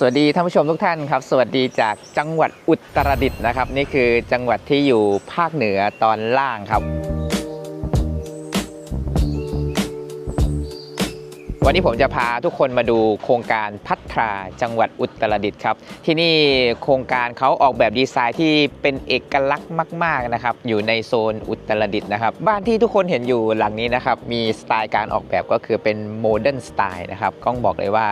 สวัสดีท่านผู้ชมทุกท่านครับ สวัสดีจากจังหวัดอุตรดิตถ์นะครับ นี่คือจังหวัดที่อยู่ภาคเหนือตอนล่างครับ วันนี้ผมจะพาทุกคนมาดูโครงการพัฒนาจังหวัดอุตรดิตถ์ครับ ที่นี่โครงการเขาออกแบบดีไซน์ที่เป็นเอกลักษณ์มาก ๆนะครับ อยู่ในโซนอุตรดิตถ์นะครับ บ้านที่ทุกคนเห็นอยู่หลังนี้นะครับ มีสไตล์การออกแบบก็คือเป็นโมเดิร์นสไตล์นะครับก้องบอกเลยว่า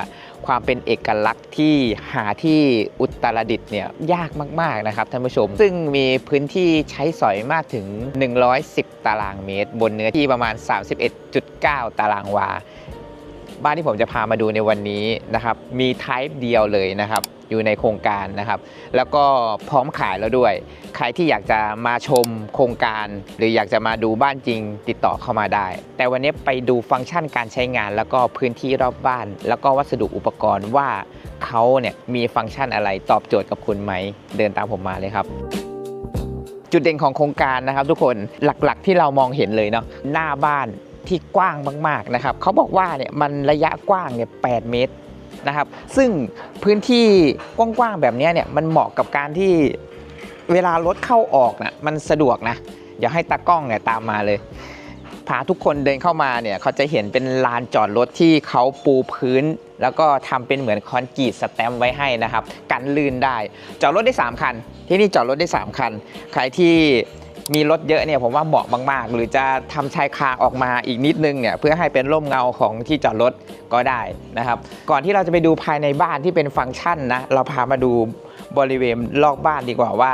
ความเป็นเอกลักษณ์ที่หาที่อุตรดิตถ์เนี่ยยากมากๆนะครับท่านผู้ชม ซึ่งมีพื้นที่ใช้สอยมากถึง 110 ตารางเมตร บนเนื้อที่ประมาณ 31.9 ตารางวา บ้านที่ผมจะพามาดูในวันนี้นะครับมีไทป์เดียวเลยนะครับอยู่ในโครงการนะครับ แล้วก็พร้อมขายแล้วด้วย ใครที่อยากจะมาชมโครงการ หรืออยากจะมาดูบ้านจริงติดต่อเข้ามาได้ แต่วันนี้ไปดูฟังก์ชันการใช้งาน แล้วก็พื้นที่รอบบ้าน แล้วก็วัสดุอุปกรณ์ว่าเขาเนี่ยมีฟังก์ชันอะไรตอบโจทย์กับคุณไหม เดินตามผมมาเลยครับจุดเด่นของโครงการนะครับทุกคนหลักๆที่เรามองเห็นเลยเนาะหน้าบ้าน ที่กว้างมากๆนะครับเขาบอกว่าเนี่ยมันระยะกว้างเนี่ย8เมตรนะครับซึ่งพื้นที่กว้างๆแบบนี้เนี่ยมันเหมาะกับการที่เวลารถเข้าออกนะมันสะดวกนะเดี๋ยวให้ตากล้องเนี่ยตามมาเลยพาทุกคนเดินเข้ามาเนี่ยเขาจะเห็นเป็นลานจอดรถที่เขาปูพื้น แล้วก็ทำเป็นเหมือนคอนกรีตสแตมไว้ให้นะครับ กันลื่นได้ จอดรถได้ 3 คัน ที่นี่จอดรถได้ 3 คัน ใครที่ มีรถเยอะเนี่ยผมว่าเหมาะมาก ๆ หรือจะทำชายคาออกมาอีกนิดนึงเนี่ยเพื่อให้เป็นร่มเงาของที่จอดรถก็ได้นะครับก่อนที่เราจะไปดูภายในบ้านที่เป็นฟังก์ชันนะเราพามาดูบริเวณรอบบ้านดีกว่าว่า